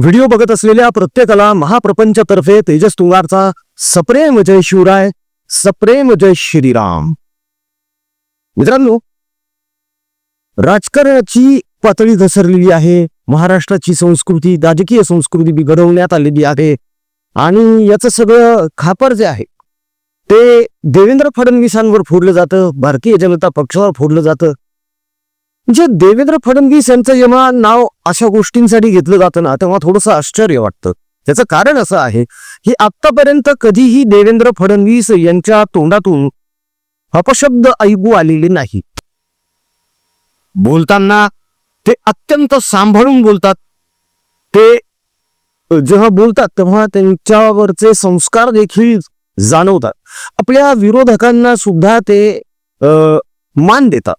Video बघत असलेल्या प्रत्येकाला महाप्रपंचतर्फे तेजस तुंगारचा सप्रेम जय शिवराय सप्रेम जय श्रीराम. मित्रांनो राजकारणाची पातळी घसरलेली आहे महाराष्ट्राची संस्कृती राजकीय संस्कृती बिघडवण्यात आलेली आहे आणि याचं सगळं खापर जे आहे ते देवेंद्र फडणवीसांवर फोडलं जातं भारतीय जनता पक्षावर फोडलं जातं. म्हणजे देवेंद्र फडणवीस यांचं जेव्हा नाव अशा गोष्टींसाठी घेतलं जातं ना तेव्हा थोडंसं आश्चर्य वाटतं. त्याचं कारण असं आहे की आतापर्यंत कधीही देवेंद्र फडणवीस यांच्या तोंडातून अपशब्द ऐकू आलेले नाही. बोलताना ते अत्यंत सांभाळून बोलतात. ते जेव्हा बोलतात तेव्हा त्यांच्यावरचे संस्कार देखील जाणवतात. आपल्या विरोधकांना सुद्धा ते मान देतात.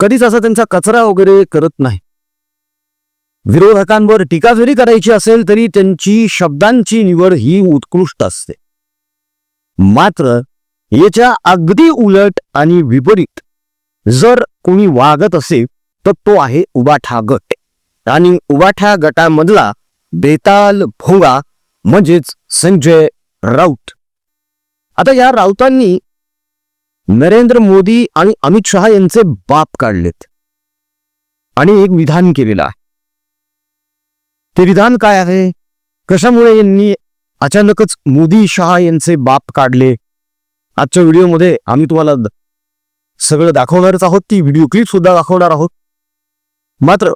कधीच असा त्यांचा कचरा वगैरे करत नाही. विरोधकांवर टीका जरी करायची असेल तरी त्यांची शब्दांची निवड ही उत्कृष्ट असते. मात्र याच्या अगदी उलट आणि विपरीत जर कोणी वागत असेल तर तो आहे उबाठा गट. आणि उबाठा गटामधला बेताल भोंगा म्हणजेच संजय राऊत. आता या राऊतांनी नरेंद्र मोदी आणि अमित शहा यांचे बाप काढलेत. आणि एक विधान केलेलं आहे. ते विधान काय आहे? कशामुळे यांनी अचानकच मोदी शहा यांचे बाप काढले? आजच्या व्हिडिओमध्ये आम्ही तुम्हाला सगळं दाखवणारच आहोत. ती व्हिडिओ क्लिप सुद्धा दाखवणार आहोत. मात्र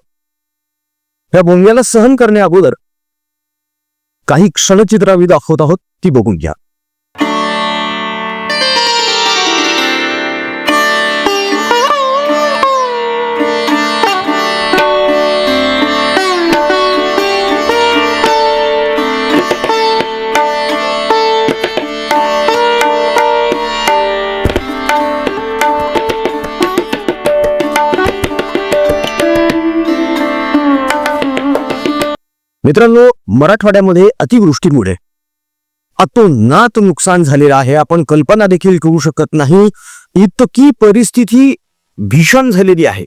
या बोंग्याला सहन करण्या अगोदर काही क्षणचित्र आम्ही दाखवत आहोत ती बघून घ्या. मित्रांनो मराठवाड्यामध्ये अतिवृष्टीमुळे अतोनात नुकसान झालेलं आहे. आपण कल्पना देखील करू शकत नाही. इतकी परिस्थिती भीषण झालेली आहे.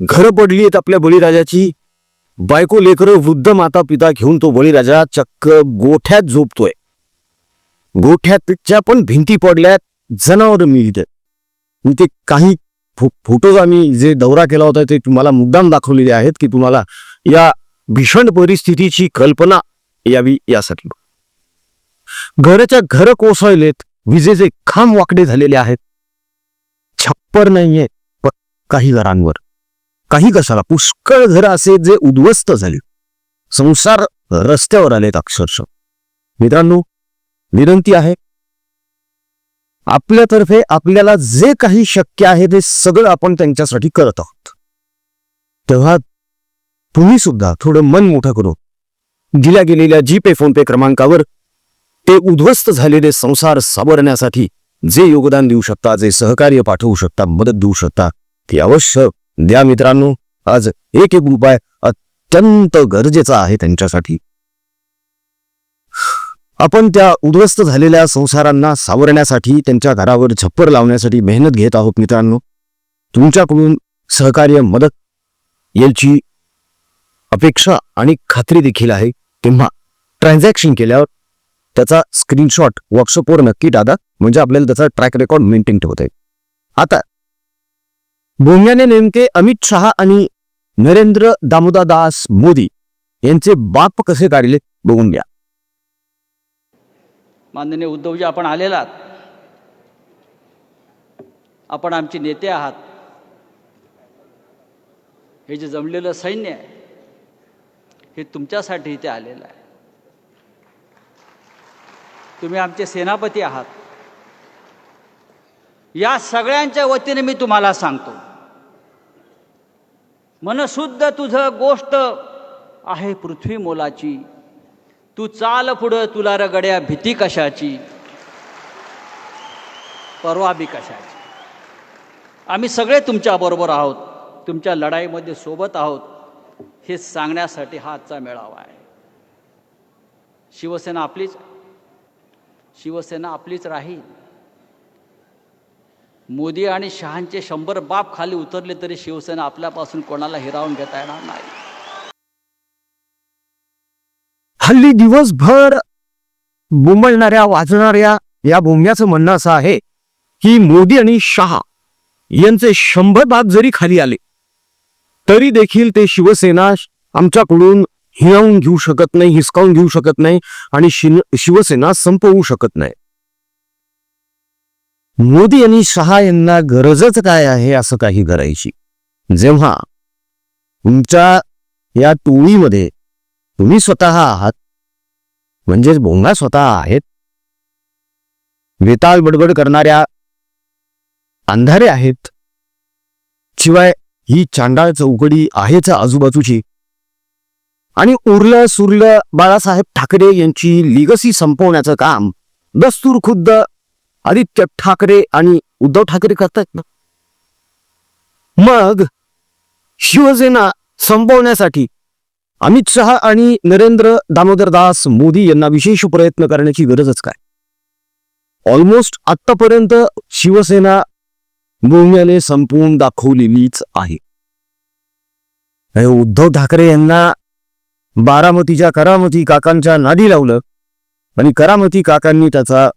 घरं पडली आहेत आपल्या बळीराजाची. बायको लेकरं वृद्ध माता पिता घेऊन तो बळीराजा चक्क गोठ्यात झोपतोय. गोठ्यातच्या पण भिंती पडल्यात जनावर मिळत ते काही फो- फोटोज आम्ही जे दौरा केला होता ते तुम्हाला मुद्दाम दाखवलेले आहेत की तुम्हाला या भीषण परिस्थितीची कल्पना यावी यासाठी. घराच्या घर कोसळलेत विजेचे खांब वाकडे झालेले आहेत. छप्पर नाहीये काही घरांवर. काही कशाला पुष्कळ घर असे जे उद्ध्वस्त झाले. संसार रस्त्यावर आलेत अक्षरशः. मित्रांनो विनंती आहे आपल्यातर्फे आपल्याला जे काही शक्य आहे ते सगळं आपण त्यांच्यासाठी करत आहोत. तेव्हा तुम्ही सुद्धा थोडं मन मोठं करू. दिल्या गेलेल्या जी पे फोन पे क्रमांकावर ते उद्ध्वस्त झालेले संसार सावरण्यासाठी जे योगदान देऊ शकता जे सहकार्य पाठवू शकता मदत देऊ शकता ते अवश्य द्या मित्रांनो. आज एक एक उपाय अत्यंत गरजेचा आहे त्यांच्यासाठी. आपण त्या उद्ध्वस्त झालेल्या संसारांना सावरण्यासाठी त्यांच्या घरावर छप्पर लावण्यासाठी मेहनत घेत आहोत मित्रांनो. तुमच्याकडून सहकार्य मदत याची अपेक्षा आणि खात्री देखील आहे. तेव्हा ट्रान्झॅक्शन केल्यावर त्याचा स्क्रीनशॉट व्हॉट्सअपवर नक्की टाका म्हणजे आपल्याला त्याचा ट्रॅक रेकॉर्ड मेंटेन ठेवता येईल. आता भोंग्याने नेमके अमित शहा आणि नरेंद्र दामोदादास मोदी यांचे बाप कसे काढले बघून घ्या. माननीय उद्धवजी आपण आलेलात आपण आमचे नेते आहात. हे जे जमलेलं सैन्य आहे हे तुमच्यासाठी इथे आलेलं आहे. तुम्ही आमचे सेनापती आहात. या सगळ्यांच्या वतीने मी तुम्हाला सांगतो. मनशुद्ध तुझं गोष्ट आहे पृथ्वी मोलाची. तू चाल पुढं तुला रगड्या भीती कशाची? परवा बी कशाची? आम्ही सगळे तुमच्याबरोबर आहोत. तुमच्या लढाईमध्ये सोबत आहोत. हे सांगण्यासाठी हा आजचा मेळावा आहे. शिवसेना आपलीच शिवसेना आपलीच राहील. मोदी आणि शहांचे शंभर बाप खाली उतरले तरी शिवसेना आपल्यापासून कोणाला हिरावून घेता येणार नाही. हल्ली दिवसभर बुंबळणाऱ्या वाजणाऱ्या या भोंग्याचं म्हणणं असं आहे की मोदी आणि शहा यांचे शंभर बाप जरी खाली आले तरी देखील ते शिवसेना आमच्याकडून हिरावून घेऊ शकत नाही हिसकावून घेऊ शकत नाही आणि शिवसेना संपवू शकत नाही. मोदी आणि शहा यांना गरजच काय आहे असं काही करायची? जेव्हा तुमच्या या टोळीमध्ये तुम्ही स्वतः आहात म्हणजेच भोंगा स्वतः आहेत वेताळ बडबड करणाऱ्या अंधारे आहेत शिवाय ही चांडाळ चौकडी आहेच आजूबाजूची. आणि उरलं सुरलं बाळासाहेब ठाकरे यांची लिगसी संपवण्याचं काम दस्तूर खुद्द आदित्य ठाकरे आणि उद्धव ठाकरे करतायत ना. मग शिवसेना संपवण्यासाठी अमित शहा आणि नरेंद्र दामोदर दास मोदी यांना विशेष प्रयत्न करण्याची गरजच काय? ऑलमोस्ट आतापर्यंत शिवसेना बोलण्याने संपवून दाखवलेलीच आहे. उद्धव ठाकरे यांना बारामतीच्या करामती काकांच्या नादी लावलं आणि करामती काकांनी त्याचा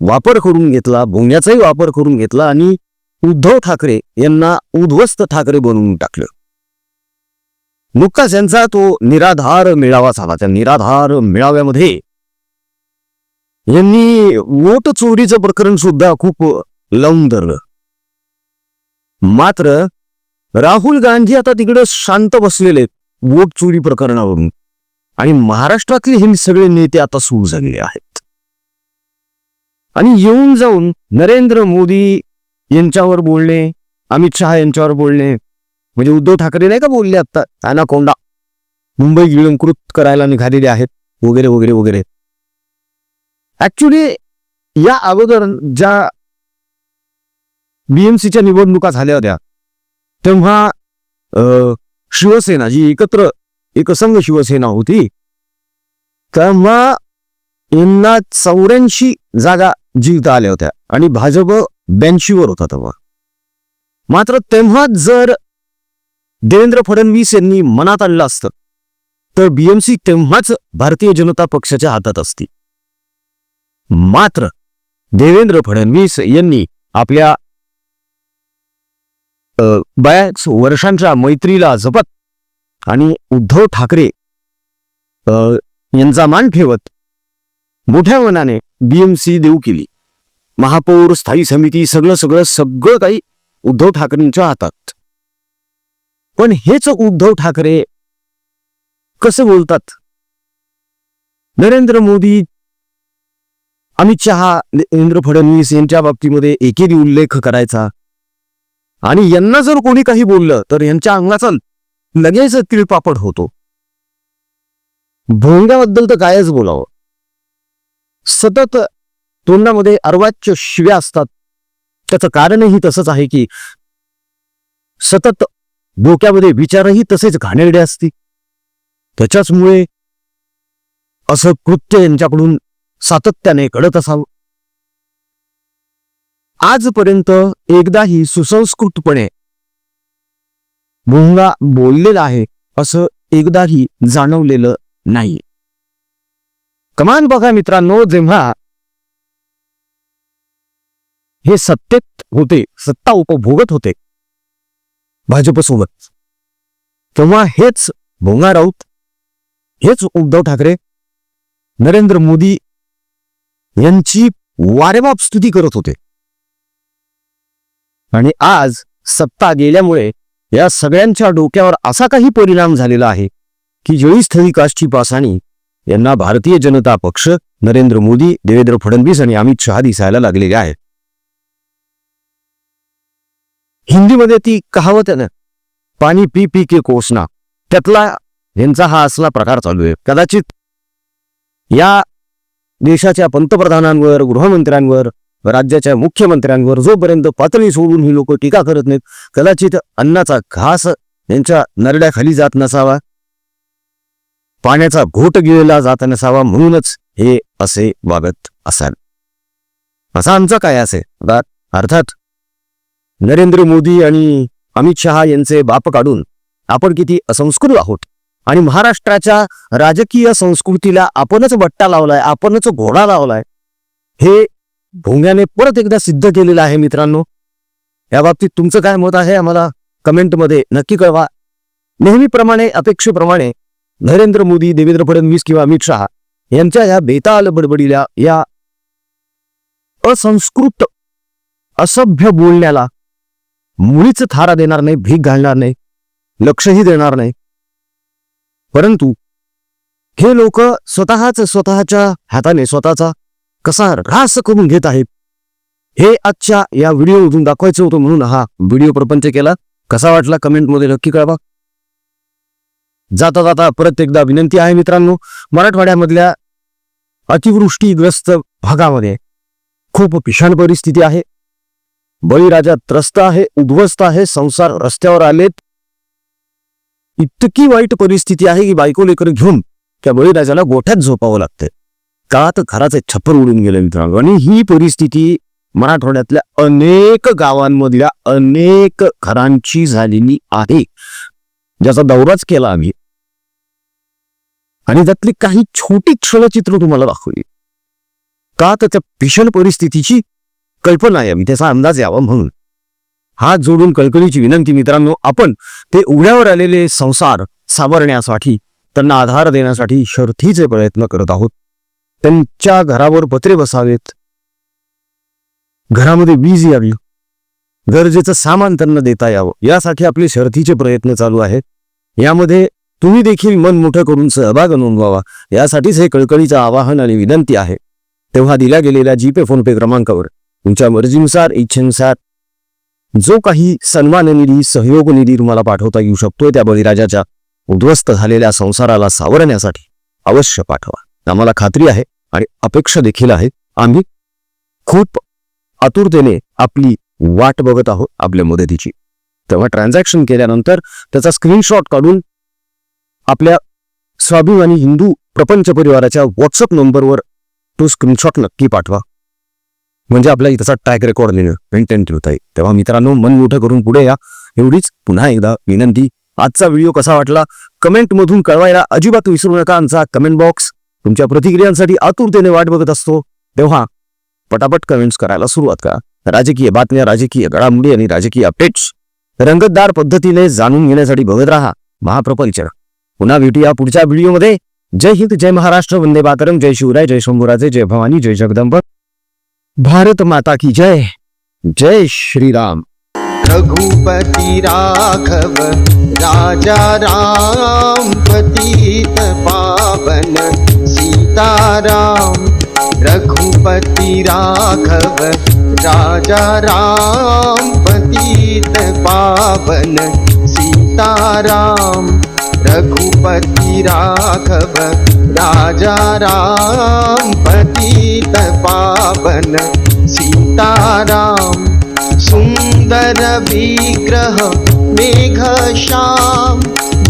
वापर करून घेतला बोंग्याचाही वापर करून घेतला आणि उद्धव ठाकरे यांना उद्ध्वस्त ठाकरे बनवून टाकलं. नुकताच यांचा तो निराधार मेळावा झाला. त्या निराधार मेळाव्यामध्ये यांनी वोट चोरीचं प्रकरण सुद्धा खूप लावून धरलं. मात्र राहुल गांधी आता तिकडे शांत बसलेले आहेत वोट चोरी प्रकरणावरून. आणि महाराष्ट्रातले हे सगळे नेते आता सुरू झालेले आहेत. आणि येऊन जाऊन नरेंद्र मोदी यांच्यावर बोलणे अमित शहा यांच्यावर बोलणे म्हणजे उद्धव ठाकरे नाही का बोलले आता त्यांना कोंडा मुंबई गिळंकृत करायला निघालेले आहेत वगैरे वगैरे वगैरे. ऍक्च्युली या अगोदर ज्या बीएमसीच्या निवडणुका झाल्या होत्या. तेव्हा शिवसेना जी एकत्र एकसंघ शिवसेना होती तेव्हा यांना चौऱ्याऐंशी जागा जिंकता आल्या होत्या आणि भाजप ब्याऐंशीवर होता तेव्हा. मात्र तेव्हा जर देवेंद्र फडणवीस यांनी मनात आणलं असतं तर बीएमसी तेव्हाच भारतीय जनता पक्षाच्या हातात असती. मात्र देवेंद्र फडणवीस यांनी आपल्या बऱ्याच वर्षांच्या मैत्रीला जपत आणि उद्धव ठाकरे यांचा मान ठेवत मोठ्या मनाने बीएमसी देऊ केली. महापौर स्थायी समिती सगळं सगळं सगळं काही उद्धव ठाकरेंच्या हातात. पण हेच उद्धव ठाकरे कसं बोलतात? नरेंद्र मोदी अमित शहा देवेंद्र फडणवीस यांच्या बाबतीमध्ये एकेरी उल्लेख करायचा. आणि यांना जर कोणी काही बोललं तर यांच्या अंगाचा लगेच तिळपापड होतो. भोंग्याबद्दल तर कायच बोलावं. सतत तोंडामध्ये अर्वाच्य शिव्या असतात. त्याचं कारणही तसंच आहे की सतत डोक्यामध्ये विचारही तसेच घाणेरडे असतील. त्याच्याचमुळे असं कृत्य यांच्याकडून सातत्याने घडत असावं. आजपर्यंत एकदाही सुसंस्कृतपणे भोंगा बोललेला आहे असं एकदाही जाणवलेलं नाही. कमान बघा मित्रांनो जेव्हा हे सत्तेत होते सत्ता उपभोगत होते भाजपसोबत तेव्हा हेच भोंगा राऊत हेच उद्धव ठाकरे नरेंद्र मोदी यांची वारेमाप स्तुती करत होते. आणि आज सत्ता गेल्यामुळे या सगळ्यांच्या डोक्यावर असा काही परिणाम झालेला आहे की जळी स्थळी काष्टी पासाणी यांना भारतीय जनता पक्ष नरेंद्र मोदी देवेंद्र फडणवीस आणि अमित शहा दिसायला लागलेले आहेत. हिंदीमध्ये ती कहावत आहे ना पाणी पी पी के कोसना. त्यातला यांचा हा असला प्रकार चालू आहे. कदाचित या देशाच्या पंतप्रधानांवर गृहमंत्र्यांवर राज्याच्या मुख्यमंत्र्यांवर जोपर्यंत पातळी सोडून ही लोक टीका करत नाहीत कदाचित अन्नाचा घास यांच्या नरड्याखाली जात नसावा. पाण्याचा घोट गिळला जात नसावा म्हणूनच हे असे वागत असाल. असा आमचा काय असे अर्थात नरेंद्र मोदी आणि अमित शहा यांचे बाप काढून आपण किती असंस्कृत आहोत आणि महाराष्ट्राच्या राजकीय संस्कृतीला आपणच बट्टा लावलाय आपणच घोडा लावलाय हे भोंग्याने परत एकदा सिद्ध केलेलं आहे मित्रांनो. या बाबतीत तुमचं काय मत आहे आम्हाला कमेंटमध्ये नक्की कळवा. नेहमीप्रमाणे अपेक्षेप्रमाणे नरेंद्र मोदी देवेंद्र फडणवीस किंवा अमित शहा यांच्या या बेताल बडबडीला या असंस्कृत असभ्य बोलण्याला मुळीच थारा देणार नाही भीक घालणार नाही लक्षही देणार नाही. परंतु हे लोक स्वतःच स्वतःच्या हाताने स्वतःचा कसा ऱ्हास करून घेत आहेत हे आजच्या या व्हिडिओमधून दाखवायचं होतं म्हणून हा व्हिडिओ प्रपंच केला. कसा वाटला कमेंटमध्ये नक्की कळवा. जाता जाता परत एकदा विनंती आहे मित्रांनो मराठवाड्यामधल्या अतिवृष्टीग्रस्त भागामध्ये खूप भीषण परिस्थिती आहे. बळीराजा त्रस्त आहे उद्ध्वस्त आहे संसार रस्त्यावर आलेत. इतकी वाईट परिस्थिती आहे की बायको लेकर घेऊन त्या बळीराजाला गोठ्यात झोपावं लागतंय. का तर घराचे छप्पर उडून गेले मित्रांनो. आणि ही परिस्थिती मराठवाड्यातल्या अनेक गावांमधल्या अनेक घरांची झालेली आहे. ज्याचा दौराच केला आम्ही. आणि त्यातली काही छोटी क्षणचित्र तुम्हाला दाखवली. का तर त्या भीषण परिस्थितीची कल्पना यावी त्याचा अंदाज यावा म्हणून. हात जोडून कळकळीची विनंती मित्रांनो आपण ते उघड्यावर आलेले संसार सावरण्यासाठी त्यांना आधार देण्यासाठी शर्थीचे प्रयत्न करत आहोत. त्यांच्या घरावर पत्रे बसावेत. घरामध्ये वीज यावी. गरजेचं सामान त्यांना देता यावं. यासाठी आपले शर्थीचे प्रयत्न चालू आहेत. यामध्ये तुम्ही देखील मन मोठं करून सहभाग नोंदवावा यासाठीच हे कळकळीचं आवाहन आणि विनंती आहे. तेव्हा दिल्या गेलेल्या जीपे फोनपे क्रमांकावर तुमच्या मर्जीनुसार इच्छेनुसार जो काही सन्मान निधी सहयोग निधी तुम्हाला पाठवता येऊ शकतोय त्या बळीराजाच्या उद्ध्वस्त झालेल्या संसाराला सावरण्यासाठी अवश्य पाठवा. आम्हाला खात्री आहे आणि अपेक्षा देखील आहे. आम्ही खूप आतुरतेने आपली वाट बघत आहोत आपल्या मदतीची. तेव्हा ट्रान्झॅक्शन केल्यानंतर त्याचा स्क्रीनशॉट काढून आपल्या स्वाभिमानी हिंदू प्रपंच परिवाराच्या व्हॉट्सअप नंबरवर तो स्क्रीनशॉट नक्की पाठवा. म्हणजे आपल्या त्याचा ट्रॅक रेकॉर्ड नेणं मेंटेन ठेवता येईल. तेव्हा मित्रांनो मन मोठं करून पुढे या. एवढीच पुन्हा एकदा विनंती. आजचा व्हिडिओ कसा वाटला? कमेंटमधून कळवायला अजिबात विसरू नका आमचा कमेंट बॉक्स तुमच्या प्रतिक्रियांसाठी आतुरतेने वाट बघत असतो. तेव्हा पटापट कमेंट्स करायला सुरुवात करा. राजकीय बातम्या राजकीय घडामोडी आणि राजकीय अपडेट्स रंगतदार पद्धतीने जाणून घेण्यासाठी बघत राहा. महाप्रपंचर पुन्हा भेटूया पुढच्या व्हिडिओमध्ये. जय हिंद जय महाराष्ट्र वंदे मातरम जय शिवराय जय शंभुराजे जय भवानी जय जगदंब. भारत माता की जय. जय श्रीराम. रघुपति राघव राजा राम पतित पावन. सीताराम रघुपति राघव राजा राम पतित पावन सीताराम रघुपति राघव राजा राम पतित पावन सीताराम सुन्दर विग्रह मेघ श्याम